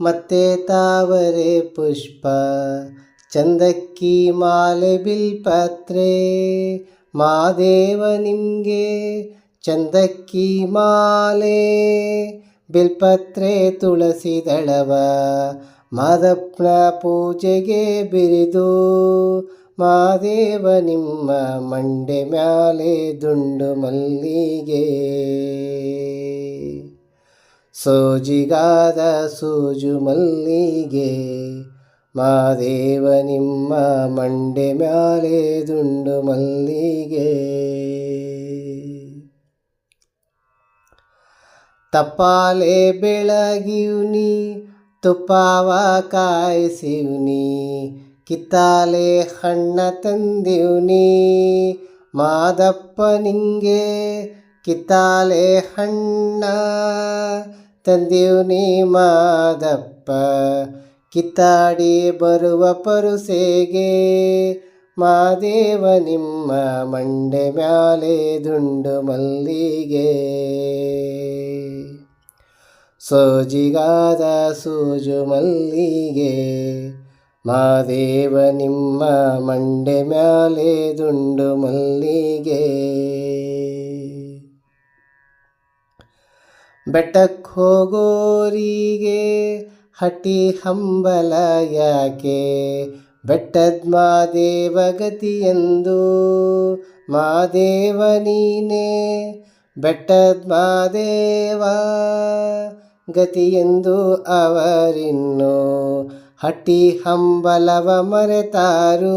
ಮತ್ತೆ ತಾವರೆ ಪುಷ್ಪ, ಚಂದಕ್ಕಿ ಮಾಲೆ ಬಿಲ್ಪತ್ರೆ, ಮಾದೇವ ನಿಮಗೆ ಚಂದಕ್ಕಿ ಮಾಲೆ, ಬಿಲ್ಪತ್ರೆ ತುಳಸಿ ದಳವ ಮಾದಪ್ಪನ ಪೂಜೆಗೆ ಬಿರಿದು, ಮಾದೇವ ನಿಮ್ಮ ಮಂಡೆ ಮ್ಯಾಲೆ ದುಂಡು ಮಲ್ಲಿಗೆ. ಸೋಜಿಗಾದ ಸೂಜು ಮಲ್ಲಿಗೆ, ಮಾದೇವ ನಿಮ್ಮ ಮಂಡೆ ಮ್ಯಾಲೆ ದುಂಡು ಮಲ್ಲಿಗೆ. ತಪ್ಪಾಲೆ ಬೆಳಗಿವ್ನಿ ತುಪ್ಪಾವ ಕಾಯಿಸಿವ್ನಿ ಕಿತ್ತಾಲೆ ಹಣ್ಣ ತಂದಿವ್ನಿ ಮಾದಪ್ಪ ನಿಂಗೆ ಕಿತ್ತಾಲೆ ಹಣ್ಣ. ತಂದೀವ್ನಿ ಮಾದಪ್ಪ, ಕಿತ್ತಾಡಿ ಬರುವ ಪರುಸೆಗೆ. ಮಾದೇವ ನಿಮ್ಮ ಮಂಡೆ ಮ್ಯಾಲೆ ದುಂಡು ಮಲ್ಲಿಗೆ. ಸೋಜಿಗಾದ ಸೂಜು ಮಲ್ಲಿಗೆ. ಮಾದೇವ ನಿಮ್ಮ ಮಂಡೆ ಮ್ಯಾಲೆ ದುಂಡು ಮಲ್ಲಿಗೆ. ಬೆಟ್ಟಕ್ಕೆ ಹೋಗೋರಿಗೆ ಹಟಿ ಹಂಬಲ ಯಾಕೆ? ಬೆಟ್ಟದ ಮಾದೇವ ಎಂದು, ಮಾದೇವ ನೀನೇ. ಬೆಟ್ಟದ ಮಾದೇವ ಎಂದು ಅವರಿನ್ನು ಹಟ್ಟಿ ಹಂಬಲವ ಮರೆತಾರು.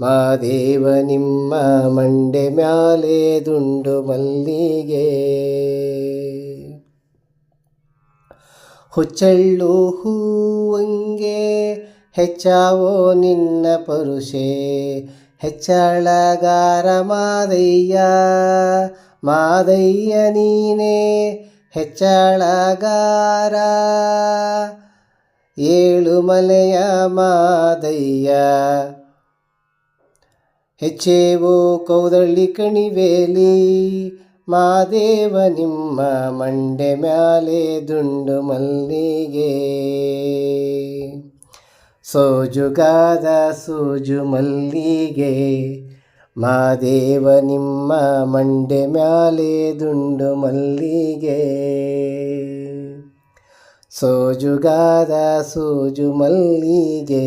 ಮಾದೇವ ನಿಮ್ಮ ಮಂಡೆ ಮ್ಯಾಲೆ ದುಂಡು ಮಲ್ಲಿಗೆ. ಹುಚ್ಚಳ್ಳು ಹೂವಂಗೆ ಹೆಚ್ಚಾವೋ ನಿನ್ನ ಪರುಷೆ. ಹೆಚ್ಚಳಗಾರ ಮಾದಯ್ಯ ಮಾದಯ್ಯ ನೀನೇ ಹೆಚ್ಚಳಗಾರ. ಏಳು ಮಲೆಯ ಮಾದಯ್ಯ ಹೆಚ್ಚೇವು ಕೌದಳ್ಳಿ ಕಣಿವೇಲಿ, ಮಾದೇವ ನಿಮ್ಮ ಮಂಡೆ ಮ್ಯಾಲೆ ದುಂಡು ಮಲ್ಲಿಗೆ. ಸೋಜುಗಾದ ಸೋಜು ಮಲ್ಲಿಗೆ, ಮಾದೇವ ನಿಮ್ಮ ಮಂಡೆ ಮ್ಯಾಲೆ ದುಂಡು ಮಲ್ಲಿಗೆ. ಸೋಜುಗಾದ ಸೋಜು ಮಲ್ಲಿಗೆ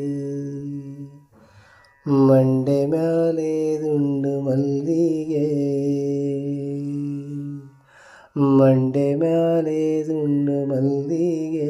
ಮಂಡೆ ಮ್ಯಾಲೆ ದುಂಡು ಮಲ್ಲಿಗೆ ಮಂಡೆ ಮ್ಯಾಲೆ ದುಂಡು ಮಲ್ಲಿಗೆ